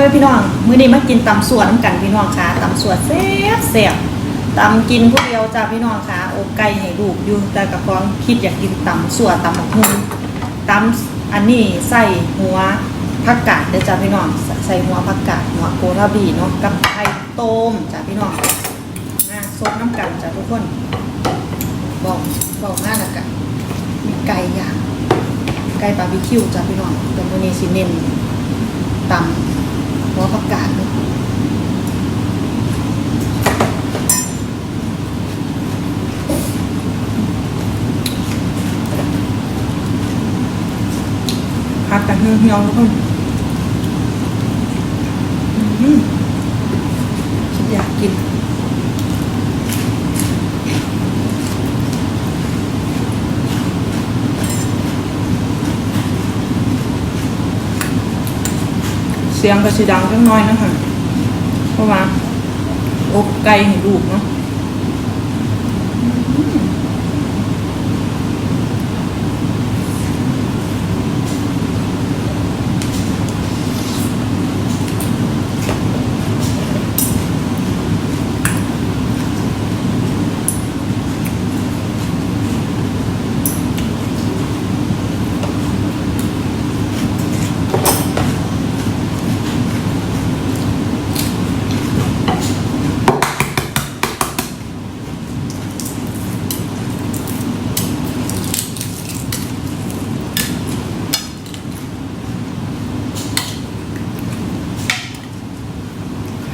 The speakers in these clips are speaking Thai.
ว้พี่น้อง มื้อนี้มากินตำสวนน้ำกันพี่น้องค่ะตำสวนแซ่บแซ่บตำกินผู้เดียวจ้าพี่น้องค่ะโอกไก่ให้ลูกอยู่แต่กับของคิดอยากกินตำสวนตำบักหุ่งตำอันนี้ใส่หัวผักกาดเด้อจ้าพี่น้องใส่หัวผักกาดหัวโกราบีเนาะกับไข่ต้มจ้าพี่น้องนะซดน้ำกันจ้าทุกคนบอกบอกหน้าหนักอะมีไก่ย่างไก่บาร์บีคิวจ้าพี่น้องแต่มื้อนี้สิเน้นตำ หัวผักกาดเพักกันเหี่ยวแล้วกคนอืมฉันอยากกิน เสียงกระสีดังจังน้อยนะคะเพราะว่าอกไก่ให้ลูกเนาะ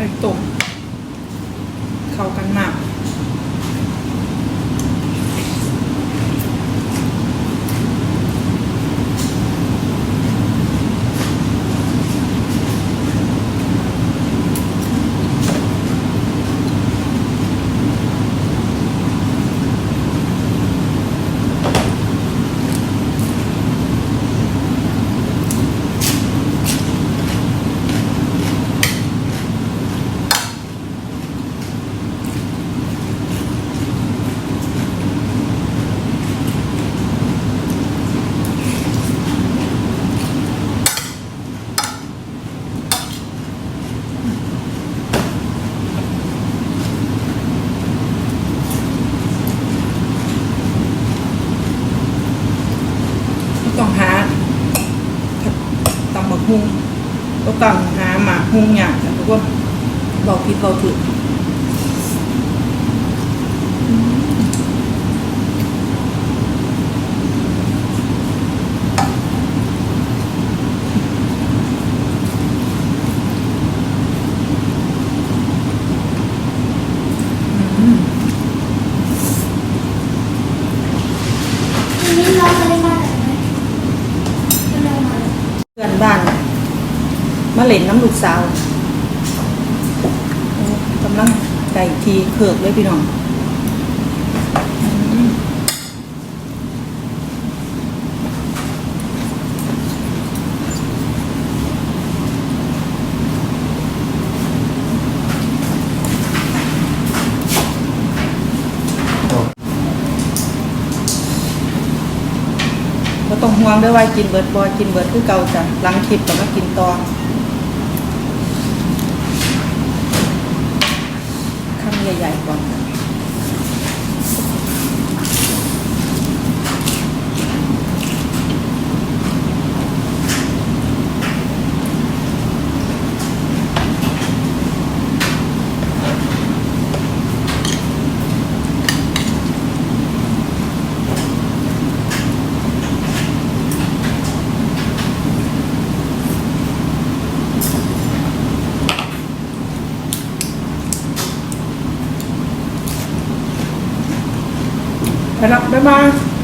ไข่ต้มเข้ากันมาก ต้องหา หุงก็ต้องหาหมากหุงอย่างแต่ทุกคนบอกผิดบอกถูกอืม วันนี้น้องไม่ได้มาไหนไหมไม่ได้มาเลย เพื่อนบ้าน มาเล่นน้ำลูกสาวกำลังไก่ทีเขือกเลยพี่น้องก็ต้องห่วงด้วยว่ากินเบิร์ดบอยกินเบิร์ดคือเก่าจ้ะหลังคลิปก็มากินต่อคำใหญ่ๆก่อน ค่ะไปแล้วบ๊ายบาย